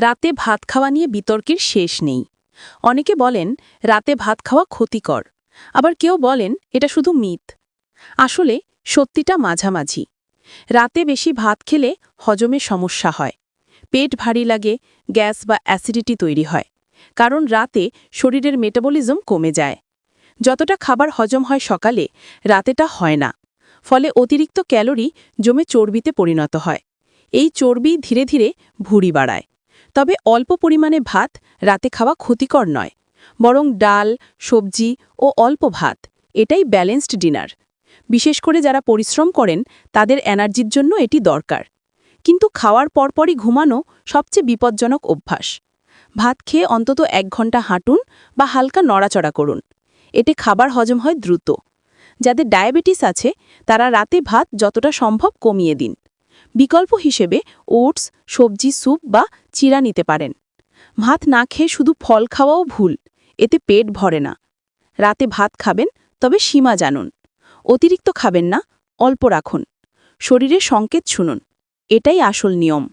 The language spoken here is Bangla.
রাতে ভাত খাওয়া নিয়ে বিতর্কের শেষ নেই। অনেকে বলেন, রাতে ভাত খাওয়া ক্ষতিকর। আবার কেউ বলেন, এটা শুধু মিথ। আসলে, সত্যিটা মাঝামাঝি। রাতে বেশি ভাত খেলে হজমে সমস্যা হয়। পেট ভারী লাগে, গ্যাস বা অ্যাসিডিটি তৈরি হয়। কারণ রাতে শরীরের মেটাবলিজম কমে যায়। যতটা খাবার হজম হয় সকালে, রাতেটা হয় না। ফলে অতিরিক্ত ক্যালোরি জমে চর্বিতে পরিণত হয়। এই চর্বি ধীরে ধীরে ভুঁড়ি বাড়ায়। তবে অল্প পরিমাণে ভাত রাতে খাওয়া ক্ষতিকর নয়, বরং ডাল, সবজি ও অল্প ভাত, এটাই ব্যালেন্সড ডিনার। বিশেষ করে যারা পরিশ্রম করেন, তাদের এনার্জির জন্য এটি দরকার। কিন্তু খাওয়ার পরপরই ঘুমানো সবচেয়ে বিপজ্জনক অভ্যাস। ভাত খেয়ে অন্তত এক ঘণ্টা হাঁটুন বা হালকা নড়াচড়া করুন। এতে খাবার হজম হয় দ্রুত। যাদের ডায়াবেটিস আছে, তারা রাতে ভাত যতটা সম্ভব কমিয়ে দিন। বিকল্প হিসেবে ওটস, সবজি, স্যুপ বা চিরা নিতে পারেন। ভাত না খেয়ে শুধু ফল খাওয়াও ভুল, এতে পেট ভরে না। রাতে ভাত খাবেন, তবে সীমা জানুন। অতিরিক্ত খাবেন না, অল্প রাখুন। শরীরে সংকেত শুনুন, এটাই আসল নিয়ম।